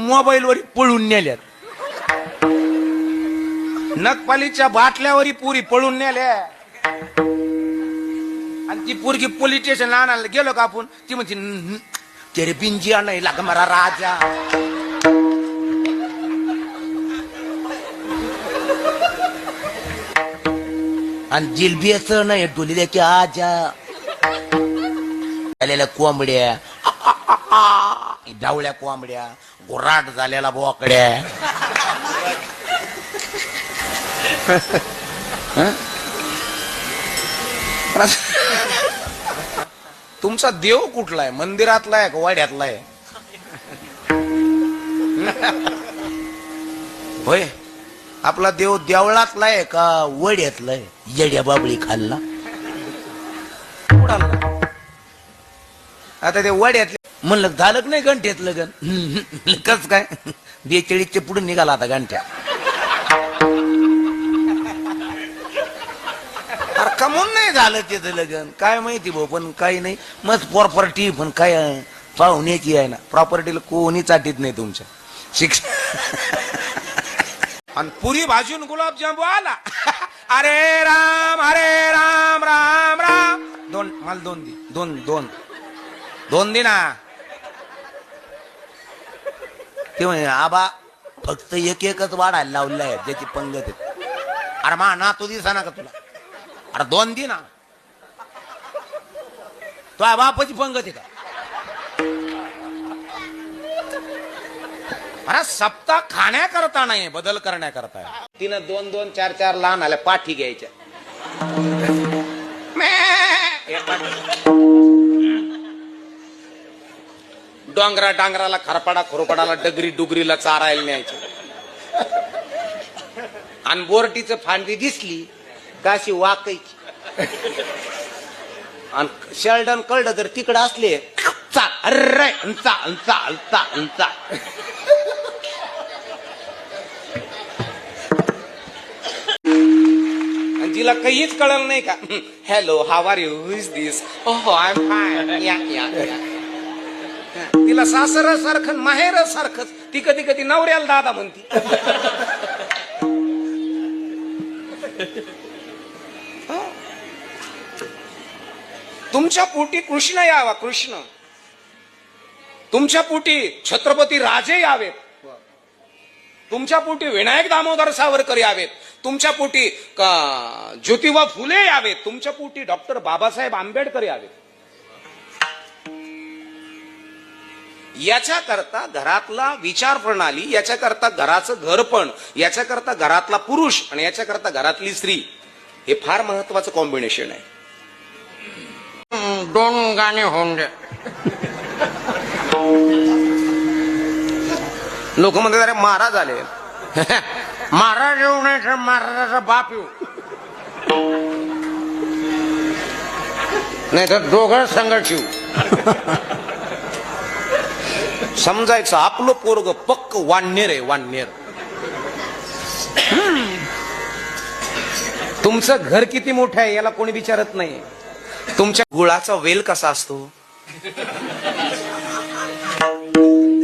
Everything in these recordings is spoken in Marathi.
मोबाईलवर पळून नेल्यात. नकपालीच्या बाटल्यावरी पुरी पळून नेल्या. आणि ती पोरगी पोलीस स्टेशन आणायला गेलो का आपण? ती म्हणते तेरे बिंजी नाही लाग मरा राजा. आणि जिलबी असं नाही डोली की आजा. आलेल्या कोंबड्या. डावळ्या कोंबड्या गुराट झालेला बोकड्या. तुमचा देव कुठला आहे? मंदिरातला आहे का वाड्यातला आहे? होय. आपला देव देवळातला आहे का वड्यातला आहे? येड्या बाबळी खाल्ला आता ते वड्यातले म्हणलं झालं नाही घंट्यात लगन? कस काय? बेचाळीसच्या पुढे निघाला आता घंट्या. अरे कमून नाही झालं त्याचं लगन. काय माहिती भाऊ पण काही नाही. मस्त प्रॉपर्टी पण काय पाहुण्याची आहे ना. प्रॉपर्टीला कोणी चाटीत नाही तुमच्या. शिक्षण आणि पुरी भाजून गुलाबजामू आला. अरे राम अरे राम राम राम. दोन मला दोन दिन दोन. दोन दोन दिना ते म्हणे आबा फक्त एक एकच वाढायला लावलेला आहे ज्याची पंगत आहे अरे मा ना तू दिसा ना का तुला अरे दोन दे ना तो बापाची पंगत आहे का अरे सप्ताह खाण्याकरता नाही बदल करण्याकरता आहे. तिनं दोन दोन चार चार लहान आल्या पाठी घ्यायच्या म्या. पाठी. डोंगरा डांगराला खरपाडा खोरपाडाला डगरी डुगरीला चारायला न्यायचे. आणि बोरटीच फांदी दिसली का अशी वाकायची. आणि शेल्डन कळलं तर तिकडं असले चा अरे अंचा चा चा चा तिला काहीच कळलं नाही का? Hello how are you is this हो आय एम फाईन या या या तिला सासर सारखं माहेर सारखंच ती कधी कधी नवऱ्याला दादा म्हणती. तुमच्या पोटी कृष्ण यावा कृष्ण. तुमच्या पोटी छत्रपती राजे यावेत. तुमच्या पोटी विनायक दामोदर सावरकर यावेत. तुमच्या पोटी ज्योतिबा फुले यावेत. तुमच्या पोटी डॉक्टर बाबासाहेब आंबेडकर यावेत. याच्याकरता घरातला विचार प्रणाली याच्याकरता घराचं घरपण याच्याकरता घरातला पुरुष आणि याच्याकरता घरातली स्त्री हे फार महत्वाचं कॉम्बिनेशन आहे. दोन गाणे होऊन द्या. लोक म्हणतात अरे महाराज आले. महाराज येऊ नाही तर महाराजाचा बाप येऊ. नाही तर दोघं संघर्ष येऊ. समजायचं आपलं पोरग पक्क वाणनेर आहे वाणनेर तुमचं घर किती मोठं आहे याला कोणी विचारत नाही. तुमच्या गुळाचा वेल कसा असतो?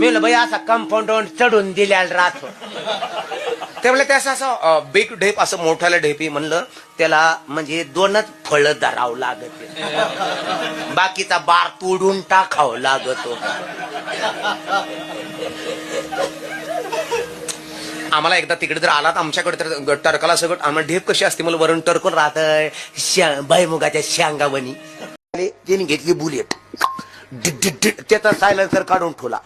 मी बाई असा कंपाऊंड चढून दिल्याला राहतो. त्यामुळे त्याचा असा बिग ढेप असं मोठ्याला ढेपी म्हणलं त्याला म्हणजे दोनच फळ धराव लागत बाकीचा बार तोडून टाकावं लागतो आम्हाला एकदा तिकडे जर आलात आमच्याकडे तर टरकाला सगळं आम्हाला ढेप कशी असते मला वरून टरकून राहत भयमुगाच्या शांगावणी त्याने घेतली बुलेट त्याचा सायलन्सर काढून ठेवला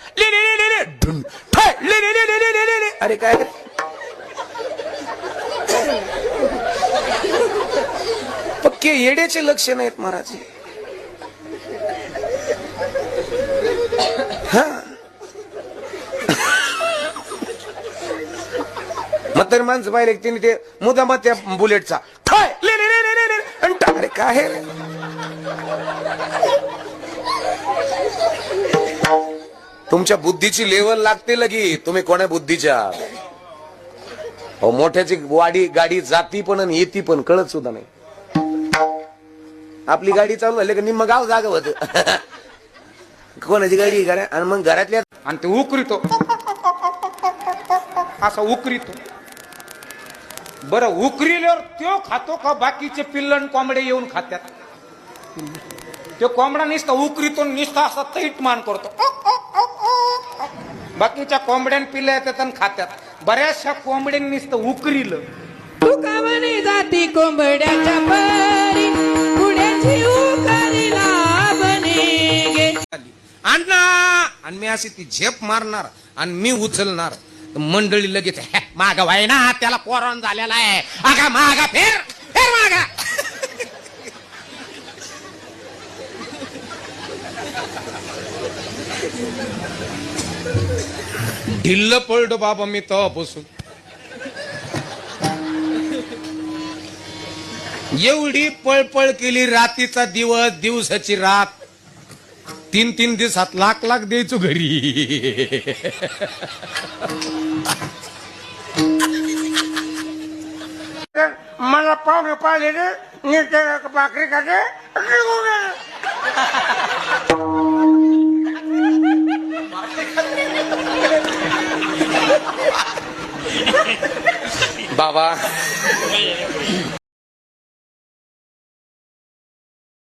अरे काय पक्के येड्याचे लक्षण आहेत महाराज. हा. म्हातारी माणसं पाहिले की तिने ते मुदामा त्या बुलेटचा. ठाय, अरे काय रे? तुमच्या बुद्धीची लेवल लागते लगी. तुम्ही कोणा बुद्धीच्या? अहो, मोठ्याची वाडी गाडी जाती पण आणि येती पण कळत सुद्धा नाही. आपली गाडी चालू झाली का निम्म गाव जागा होत. कोणाची गाडी घरा आणि मग घरातल्या आणि ते उकरीतो. असा उकरीतो. बरं उकरील्यावर त्यो खातो का बाकीचे पिल्लन कोंबडे येऊन खात्यात? तो कोंबडा नुसता उकरीतो नुसता असा तैट मान करतो. बाकीच्या कोंबड्यान पिल्ल्या येतात आणि खात्यात. बऱ्याचशा कोंबड्यांनी नुसतं उकरीलं. म्हणे जाती कोंबड्याच्या परी. अण्णा आणि मी अशी ती झेप मारणार आणि मी उचलणार. मंडळी लगेच "हे, मागं व्हाय ना त्याला पोरान झालेला आहे. आगा मागा फेर फेर मागा. ढिल्ल पडलो बाबा मी तेव्हापासून. एवढी पळपळ केली रातीचा दिवस दिवसाची रात तीन तीन दिवसात लाख लाख द्यायचो घरी मला पाहुणे पाहिले रे नीट भाकरी खाते. बाबा